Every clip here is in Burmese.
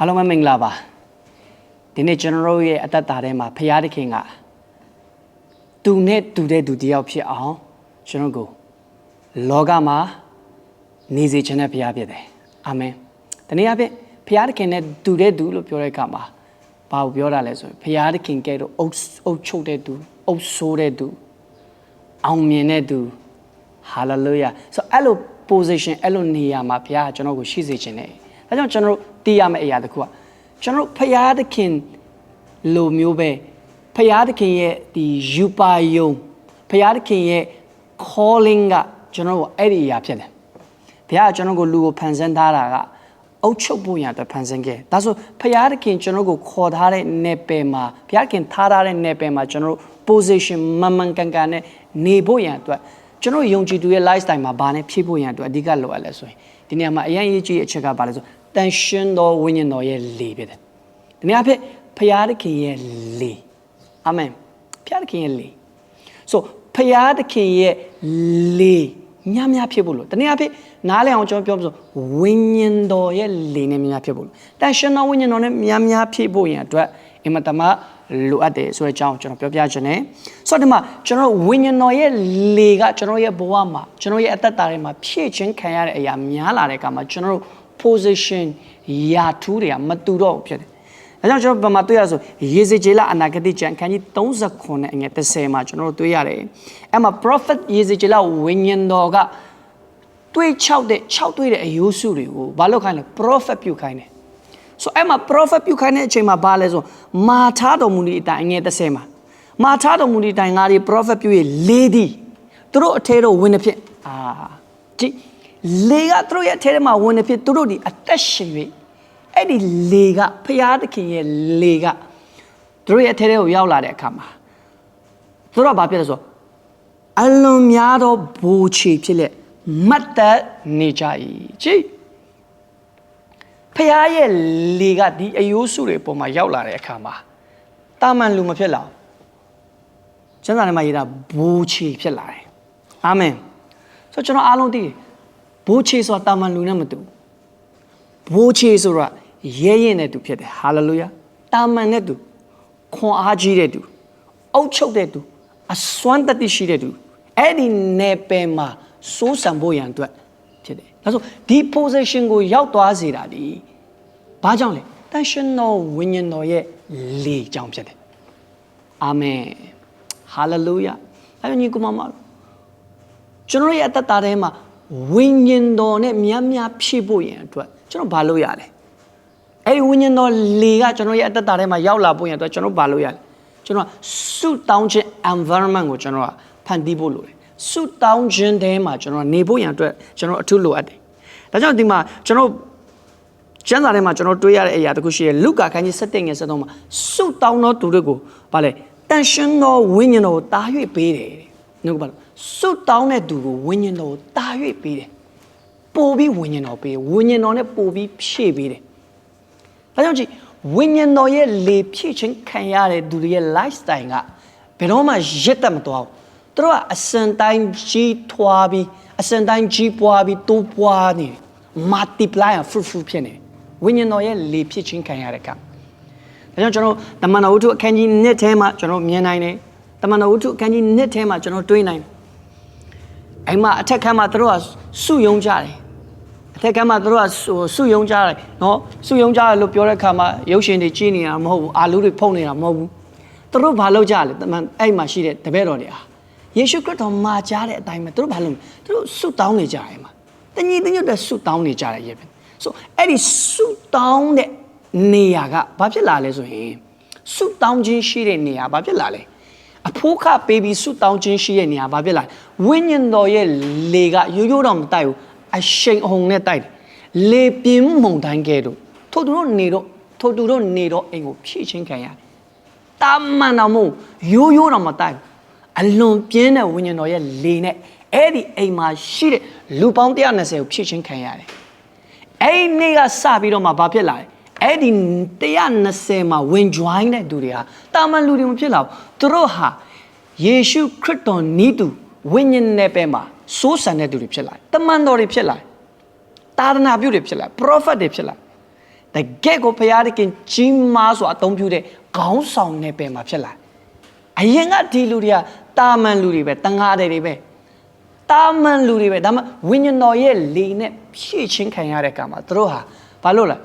အားလုံးပဲမင်္ဂလာပါဒီနေ့ကျွန်တော်တို့ရဲ့အသက်တာထဲမှာဖရာသခင်ကသူနဲ့တူတဲ့သူတယောက်ဖြစ်အောင်ကျွန်တော်ကိုလောကမှာနေစေခြင်းနဲ့ဖရာဖြစ်တယ်အာမင်ဒီနေ့အပြင်ဖရာသခင်နဲ့တူတဲ့သူလို့ပြောတဲ့အခါမှာဘာကိုပြောတာလဲဆိုရင်ဖရာသခင်ကဲတော့အုပ်အုပ်ချုပ်တဲ့သူအုပ်ဆိုးတဲ့သူအောင်မြင်တဲ့သူ hallelujah ဆိုတော့အဲ့လို position အဲ့လိုနေရာမှာဘုရားကကျွန်တော်ကိုရှိစေခြင်းနဲ့ ဒါကြောင့်ကျွန်တော်တို့သိရမယ့်အရာတစ်ခုကကျွန်တော်တို့ဘုရားသခင်လိုမျိုးပဲဘုရားသခင်ရဲ့ဒီယူပါယုံဘုရားသခင်ရဲ့ calling ကကျွန်တော်တို့အဲ့ဒီအရာဖြစ်တယ်ဘုရားကကျွန်တော်ကိုလူကိုဖန်ဆင်းထားတာကအုတ်ချုပ်ဖို့ရန်အတွက်ဖန်ဆင်းခဲ့ဒါဆိုဘုရားသခင်ကျွန်တော်ကိုခေါ်ထားတဲ့နယ်ပယ်မှာဘုရားသခင်ထားထားတဲ့နယ်ပယ်မှာကျွန်တော်တို့ position မန်မှန်ကန်ကန်နဲ့နေဖို့ရန်အတွက်ကျွန်တော်ယုံကြည်သူရဲ့ lifestyle မှာဘာနဲ့ဖြည့်ဖို့ရန်အတွက်အဓိကလိုအပ်လဲဆိုရင်ဒီနေရာမှာအရင်အရေးကြီးတဲ့အချက်ကဘာလဲဆို တန်ရှင်းသောဝိညာဉ်တော်ရဲ့လေဖြစ်တယ်ဒီနေရာဖြစ်ဘုရားသခင်ရဲ့လေအာမင်ဘုရားသခင်ရဲ့လေဆိုဖရာသခင်ရဲ့လေများများဖြစ်ဖို့လို့တနည်းအားဖြင့်နားလည်အောင်ကျွန်တော်ပြောပြဆိုဝိညာဉ်တော်ရဲ့လေနဲ့များများဖြစ်ဖို့လို့တန်ရှင်တော်ဝိညာဉ်တော်နဲ့များများဖြစ်ဖို့ရန်အတွက်အင်မတမလိုအပ်တယ်ဆိုတဲ့အကြောင်းကျွန်တော်ပြောပြခြင်းနဲ့ဆိုတော့ဒီမှာကျွန်တော်ဝိညာဉ်တော်ရဲ့လေကကျွန်တော်ရဲ့ဘဝမှာကျွန်တော်ရဲ့အသက်တာထဲမှာဖြည့်ခြင်းခံရတဲ့အရာများလာတဲ့အခါမှာကျွန်တော်တို့ position ယာထူးတွေကမတူတော့ဘူးဖြစ်တယ်။ဒါကြောင့်ကျွန်တော်ဗမာတွေ့ရဆိုရေစကြည်လအနာဂတိကျမ်းခန်းကြီး39နဲ့အငယ်30မှာကျွန်တော်တို့တွေ့ရတယ်။အဲ့မှာ prophet ရေစကြည်လဝိညာဉ်တော်ကတွေ့ချောက်တဲ့6တွေ့တဲ့အယိုးစုတွေကိုဘာလို့ခိုင်းလဲ prophet ပြုခိုင်းတယ်။ဆိုအဲ့မှာ prophet ပြုခိုင်းတဲ့အချိန်မှာဘာလဲဆိုမာထားတော်မူသည့်အတိုင်းအငယ်30မှာမာထားတော်မူသည့်အတိုင်းငါဒီ prophet ပြုရဲ့လေးသည်သူတို့အထဲတော့ဝင်နေဖြစ်အာကြည့် လေကသူတို့ရဲ့အထဲထဲမှာဝင်နေဖြစ်သူတို့ဒီအသက်ရှင်၍အဲ့ဒီလေကဖရာသခင်ရဲ့လေကသူတို့ရဲ့အထဲထဲကိုရောက်လာတဲ့အခါမှာသူတို့ကဘာဖြစ်လဲဆိုတော့အလွန်များသောဘူချီဖြစ်လက်မတ်သက်နေကြ၏ကြည့်ဖရာရဲ့လေကဒီအယိုးစုတွေအပေါ်မှာရောက်လာတဲ့အခါမှာတာမန်လူမဖြစ်လာဘူးကျမ်းစာထဲမှာရေးတာဘူချီဖြစ်လာတယ်အာမင်ဆိုတော့ကျွန်တော်အားလုံးသိတယ် ဘူချီဆိုတာတာမန်လူနဲ့မတူဘူးဘူချီဆိုတာရဲရင်တဲ့သူဖြစ်တယ်ဟာလေလုယာတာမန်တဲ့သူခွန်အားကြီးတဲ့သူအုပ်ချုပ်တဲ့သူအစွမ်းတတိရှိတဲ့သူအဲ့ဒီနယ်ပယ်မှာစိုးစံဖို့ရန်အတွက်ဖြစ်တယ်ဒါဆိုဒီ position ကိုရောက်သွားစေတာဒီဘာကြောင့်လဲတန်ရှင်တော်ဝိညာဉ်တော်ရဲ့လေကြောင့်ဖြစ်တယ်အာမင်ဟာလေလုယာအဲ့ဒီညီကောင်မကျွန်တော်ရဲ့အသက်တာထဲမှာ ဝိညာဉ်တော်နဲ့များများဖြည့်ဖို့ရန်အတွက်ကျွန်တော်ဘာလုပ်ရလဲအဲ့ဒီဝိညာဉ်တော်လေကကျွန်တော်ရဲ့အသက်တာထဲမှာရောက်လာဖို့ရန်အတွက်ကျွန်တော်ဘာလုပ်ရလဲကျွန်တော်ဆုတောင်းခြင်း environment ကိုကျွန်တော်ကဖန်တီးဖို့လိုတယ်ဆုတောင်းခြင်းထဲမှာကျွန်တော်နေဖို့ရန်အတွက်ကျွန်တော်အထူးလိုအပ်တယ်ဒါကြောင့်ဒီမှာကျွန်တော်ကျမ်းစာထဲမှာကျွန်တော်တွေ့ရတဲ့အရာတစ်ခုရှိတယ်လုကာခန်းကြီး7ငယ်7မှာဆုတောင်းသောသူတွေကိုဗာလဲတန်ရှင်သောဝိညာဉ်တော်ကိုတား၍ပေးတယ်တဲ့နှုတ်ကပါလို့ ဆုတောင်းတဲ့သူကိုဝိညာဉ်တော်ကိုတား၍ပေးတယ်ပို့ပြီးဝိညာဉ်တော်ပေးဝိညာဉ်တော်နဲ့ပို့ပြီးဖြည့်ပေးတယ်ဒါကြောင့်ကြည့်ဝိညာဉ်တော်ရဲ့လေဖြည့်ခြင်းခံရတဲ့သူတွေရဲ့ lifestyle ကဘယ်တော့မှရစ်တက်မသွားဘူးသူတို့ကအစံတိုင်းကြီးထွားပြီးအစံတိုင်းကြီးပွားပြီးတိုးပွားနေတယ် multiply ဖူဖူဖြစ်နေတယ်ဝိညာဉ်တော်ရဲ့လေဖြည့်ခြင်းခံရတဲ့ကဒါကြောင့်ကျွန်တော်တမန်တော်ဝတ္ထုအခန်းကြီး1ထဲမှာကျွန်တော်မြင်နိုင်တယ်တမန်တော်ဝတ္ထုအခန်းကြီး1ထဲမှာကျွန်တော်တွေးနိုင်တယ် အဲ့မှာအထက်ခန်းမှာသူတို့ကစုယုံကြတယ်အထက်ကမှသူတို့ကစုယုံကြတယ်နော်စုယုံကြတယ်လို့ပြောတဲ့အခါမှာရုပ်ရှင်တွေကြည့်နေတာမဟုတ်ဘူးအာလူတွေဖုံနေတာမဟုတ်ဘူးသူတို့ဘာလုပ်ကြလဲတမန်အဲ့မှာရှိတဲ့တပည့်တော်တွေအားယေရှုခရစ်တော်မှာကြားတဲ့အတိုင်းပဲသူတို့ဘာလုပ်လဲသူတို့စုတောင်းနေကြတယ်မှာတညီတညွတ်တဲ့စုတောင်းနေကြတယ်ရဲ့ပဲဆိုအဲ့ဒီစုတောင်းတဲ့နေရာကဘာဖြစ်လာလဲဆိုရင်စုတောင်းခြင်းရှိတဲ့နေရာဘာဖြစ်လာလဲ အဖိုးခပေးပြီးဆုတောင်းခြင်းရှိတဲ့နေရာဘာဖြစ်လာလဲဝိညာဉ်တော်ရဲ့လေကရိုးရိုးတော့မတိုက်ဘူးအရှိန်အဟုန်နဲ့တိုက်တယ်လေပြင်းမုန်တိုင်းကဲ့သို့ထို့သူတို့နေတော့ထို့သူတို့နေတော့အိမ်ကိုဖြည့်ချင်းခံရတယ်တာမန်တော်မို့ရိုးရိုးတော့မတိုက်ဘူးအလွန်ပြင်းတဲ့ဝိညာဉ်တော်ရဲ့လေနဲ့အဲ့ဒီအိမ်မှာရှိတဲ့လူပေါင်း120ကိုဖြည့်ချင်းခံရတယ်အဲ့ဒီနေ့ကစပြီးတော့မှဘာဖြစ်လာလဲ အဲ့ဒီ120မှာဝင် join တဲ့သူတွေဟာတာမန်လူတွေမဖြစ်လာဘူးသူတို့ဟာယေရှုခရစ်တော်နီးသူဝိညာဉ်နဲ့ပဲမှာစိုးစံတဲ့သူတွေဖြစ်လာတယ်တမန်တော်တွေဖြစ်လာတယ်တာရနာပြုတွေဖြစ်လာ prophet တွေဖြစ်လာတကယ့်ကိုဘုရားသခင်ကြီးမားစွာအသုံးပြုတဲ့ခေါင်းဆောင်နယ်ပယ်မှာဖြစ်လာအရင်ကဒီလူတွေကတာမန်လူတွေပဲတန်ဃာတွေပဲတာမန်လူတွေပဲဒါမှဝိညာဉ်တော်ရဲ့လေနဲ့ဖြည့်ချင်းခံရတဲ့ကံမှာသူတို့ဟာဘာလို့လဲ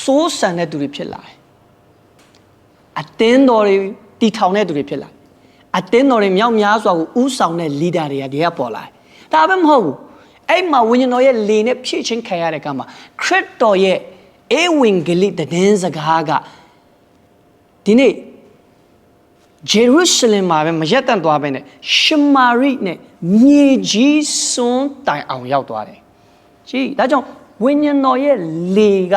စိုးစံတဲ့သူတွေဖြစ်လာတယ်အတင်းတော်တွေတီထောင်တဲ့သူတွေဖြစ်လာတယ်အတင်းတော်တွေမြောက်များစွာကိုဥဆောင်တဲ့ leader တွေကဒီကပေါ်လာတယ်ဒါပဲမဟုတ်ဘူးအဲ့မှာဝိညာဉ်တော်ရဲ့လေနဲ့ဖြည့်ချင်းခံရတဲ့ကံမှာခရစ်တော်ရဲ့ဧဝံဂေလိတည်င်းစကားကဒီနေ့ဂျေရုရှလင်မှာပဲမရက်တန့်သွားပဲနဲ့ရှမာရိနဲ့မြေကြီးစွန်းတိုင်အောင်ရောက်သွားတယ်။ကြည့်ဒါကြောင့်ဝိညာဉ်တော်ရဲ့လေက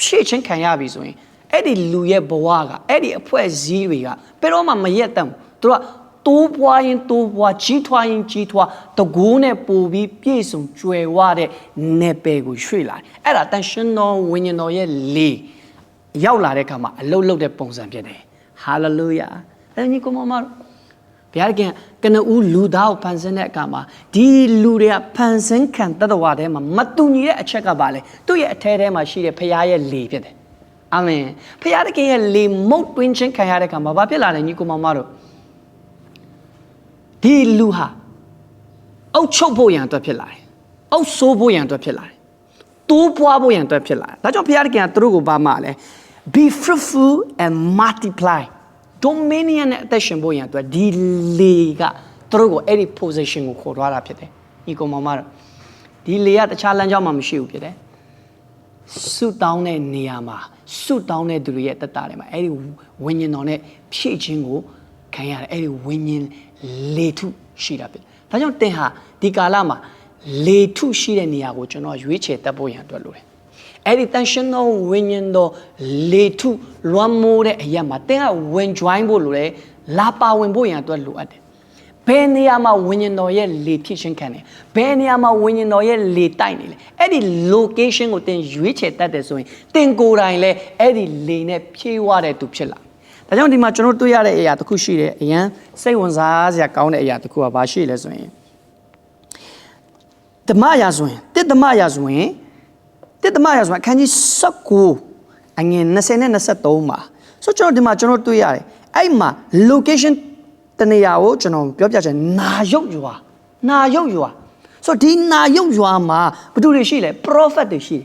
ဖြည့်ချင်းခံရပြီဆိုရင်အဲ့ဒီလူရဲ့ဘဝကအဲ့ဒီအဖွဲ့အစည်းတွေကဘယ်တော့မှမရက်တန့်ဘူး။သူတို့ကတိုးပွားရင်တိုးပွားကြီးထွားရင်ကြီးထွားတကိုးနဲ့ပို့ပြီးပြည့်စုံကျွယ်ဝတဲ့နယ်ပယ်ကိုရွှေ့လာတယ်။အဲ့ဒါတန်ရှင်တော်ဝိညာဉ်တော်ရဲ့လေရောက်လာတဲ့အခါမှာအလုတ်လုတ်တဲ့ပုံစံဖြစ်တယ်။ဟာလေလုယာ။အဲ့ဒီကိုမမတို့ ဘုရားခင်ကနဦးလူသားကိုဖန်ဆင်းတဲ့အခါမှာဒီလူတွေကဖန်ဆင်းခံတတဝါထဲမှာမတူညီတဲ့အချက်ကပါလေသူ့ရဲ့အထဲထဲမှာရှိတဲ့ဘုရားရဲ့လေဖြစ်တယ်အာမင်ဘုရားခင်ရဲ့လေမုတ်တွင်းချင်းခံရတဲ့အခါမှာဘာဖြစ်လာလဲညီကိုမမတို့ဒီလူဟာအုတ်ချုပ်ဖို့ရန်အတွက်ဖြစ်လာတယ်အုတ်ဆိုးဖို့ရန်အတွက်ဖြစ်လာတယ်တိုးပွားဖို့ရန်အတွက်ဖြစ်လာတယ်ဒါကြောင့်ဘုရားခင်ကသူတို့ကိုဘာမှလဲ be fruitful and multiply dominion နဲ့အသက်ရှင်ဖို့ရန်အတွက်ဒီလေကသူတို့ကိုအဲ့ဒီ position ကိုခေါ်သွားတာဖြစ်တယ်ညီကောင်မမတို့ဒီလေကတခြားလမ်းကြောင်းမှမရှိဘူးဖြစ်တယ်ဆုတောင်းတဲ့နေရာမှာဆုတောင်းတဲ့သူတွေရဲ့တက်တာတွေမှာအဲ့ဒီဝိညာဉ်တော်နဲ့ဖြည့်ခြင်းကိုခံရတယ်အဲ့ဒီဝိညာဉ်လေထုရှိတာဖြစ်ဒါကြောင့်တင်ဟာဒီကာလမှာလေထုရှိတဲ့နေရာကိုကျွန်တော်ရွေးချယ်တတ်ဖို့ရန်အတွက်လိုတယ် အဲ့ဒီတန်ရှင်သောဝိညာဉ်တော်လေထုလွမ်းမိုးတဲ့အရာမှာတင်းကဝင် join ဖို့လိုတယ်လာပါဝင်ဖို့ရန်အတွက်လိုအပ်တယ်ဘယ်နေရာမှာဝိညာဉ်တော်ရဲ့လေဖြစ်ခြင်းခံတယ်ဘယ်နေရာမှာဝိညာဉ်တော်ရဲ့လေတိုက်နေလဲအဲ့ဒီ location ကိုတင်ရွေးချယ်တတ်တယ်ဆိုရင်တင်ကိုယ်တိုင်လည်းအဲ့ဒီလေနဲ့ဖြည့်ဝတဲ့သူဖြစ်လာဒါကြောင့်ဒီမှာကျွန်တော်တွေ့ရတဲ့အရာတစ်ခုရှိတယ်အရန်စိတ်ဝင်စားစရာကောင်းတဲ့အရာတစ်ခုကဘာရှိလဲဆိုရင်ဓမ္မရာဆိုရင်တစ်ဓမ္မရာဆိုရင် တစ်ဓမ္မရာဆိုရင်အခန်းကြီး19အငယ်20နဲ့23မှာဆိုကျွန်တော်ဒီမှာကျွန်တော်တွေ့ရတယ်အဲ့မှာ location တနေရာကိုကျွန်တော်ပြောပြချင်နာရုပ်ရွာနာရုပ်ရွာဆိုဒီနာရုပ်ရွာမှာဘယ်သူတွေရှိလဲ prophet တွေရှိတယ်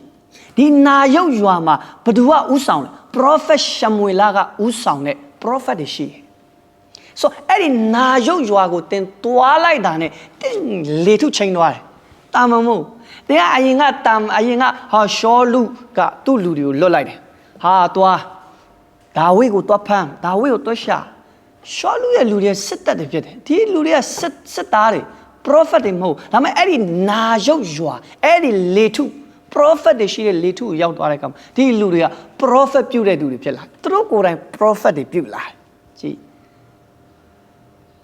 ဒီနာရုပ်ရွာမှာဘယ်သူကဥဆောင်လဲ prophet ရှမွေလကဥဆောင်တဲ့ prophet တွေရှိတယ်ဆိုအဲ့ဒီနာရုပ်ရွာကိုတင်တွားလိုက်တာနဲ့တင်လေထုချိန်သွားတယ်တာမမို့ တင်ကအရင်ကတမ်အရင်ကဟာရှောလူကသူ့လူတွေကိုလွတ်လိုက်တယ်ဟာတွားဒါဝိဒ်ကိုတွားဖမ်းဒါဝိဒ်ကိုတွားရှာရှောလူရဲ့လူတွေစစ်တပ်တွေဖြစ်တယ်ဒီလူတွေကစစ်စစ်သားတွေ prophet တွေမဟုတ်ဒါပေမဲ့အဲ့ဒီနာရုပ်ရွာအဲ့ဒီလေထု prophet တွေရှိတဲ့လေထုကိုရောက်သွားတဲ့အခါမှာဒီလူတွေက prophet ပြုတဲ့သူတွေဖြစ်လာသူတို့ကိုယ်တိုင် prophet တွေပြုလာကြည်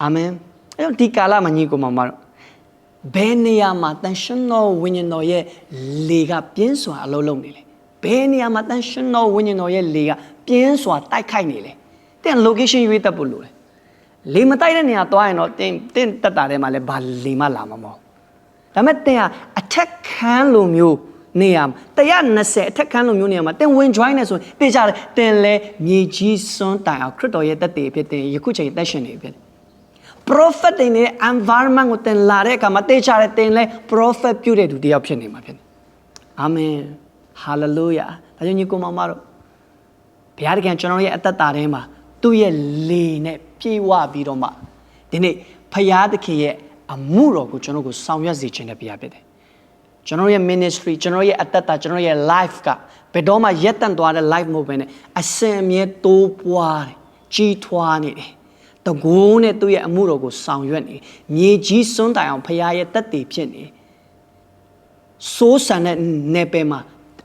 အာမင်အဲ့တော့ဒီကာလမှာညီကိုမမတို့ ဘယ်နေရာမှာတန်ရှင်တော်ဝိညာဉ်တော်ရဲ့လေကပြင်းစွာအလုံးလုံးနေလဲဘယ်နေရာမှာတန်ရှင်တော်ဝိညာဉ်တော်ရဲ့လေကပြင်းစွာတိုက်ခိုက်နေလဲတဲ့ location ရွေးတတ်ဖို့လိုတယ်လေမတိုက်တဲ့နေရာသွားရင်တော့တင်းတင်းတက်တာထဲမှာလည်းဘာလေမလာမှာမဟုတ်ဒါပေမဲ့တင်ဟာအထက်ခန်းလိုမျိုးနေရာ120အထက်ခန်းလိုမျိုးနေရာမှာတင်ဝင် join နေဆိုရင်တေချာတယ်တင်လဲမြေကြီးစွန်းတိုင်အောင်ခရစ်တော်ရဲ့တက်တည်ဖြစ်တင်ယခုချိန်တက်ရှင်နေဖြစ်တယ် prophet တွေနဲ့ environment ကိုတင်လာတဲ့အခါမှာတေချာတယ်တင်လဲ prophet ပြုတဲ့သူတယောက်ဖြစ်နေမှာဖြစ်တယ်အာမင် hallelujah ဒါကြောင့်ညီကိုမောင်မတို့ဘုရားတခင်ကျွန်တော်ရဲ့အသက်တာထဲမှာသူ့ရဲ့လေနဲ့ပြေဝပြီးတော့မှဒီနေ့ဘုရားသခင်ရဲ့အမှုတော်ကိုကျွန်တော်ကိုဆောင်ရွက်စေခြင်းနဲ့ဘုရားဖြစ်တယ်ကျွန်တော်ရဲ့ ministry ကျွန်တော်ရဲ့အသက်တာကျွန်တော်ရဲ့ life ကဘယ်တော့မှရက်တန့်သွားတဲ့ life မဟုတ်ဘဲနဲ့အစင်အမြဲတိုးပွားတယ်ကြီးထွားနေတယ် တကိုးနဲ့သူ့ရဲ့အမှုတော်ကိုဆောင်ရွက်နေမြေကြီးစွန်းတိုင်အောင်ဖခင်ရဲ့တက်တည်ဖြစ်နေစိုးစံတဲ့နယ်ပယ်မှာ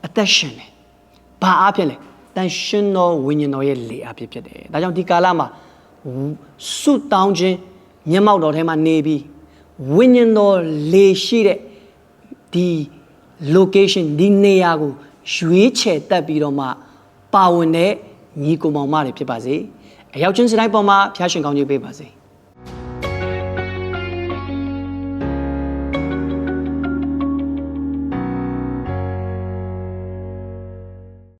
အသက်ရှင်တယ်ဘာအားဖြင့်လဲတန်ရှင်တော်ဝိညာဉ်တော်ရဲ့လေအားဖြင့်ဖြစ်တယ်ဒါကြောင့်ဒီကာလမှာဆုတောင်းခြင်းမျက်မှောက်တော်ထဲမှာနေပြီးဝိညာဉ်တော်လေရှိတဲ့ဒီ location ဒီနေရာကိုရွေးချယ်တက်ပြီးတော့မှပါဝင်တဲ့ညီကိုမောင်မတွေဖြစ်ပါစေ အရောက်ချင်းစတိုင်းပေါ်မှာဖျားရှင်ကောင်းကြီးပေးပါစေ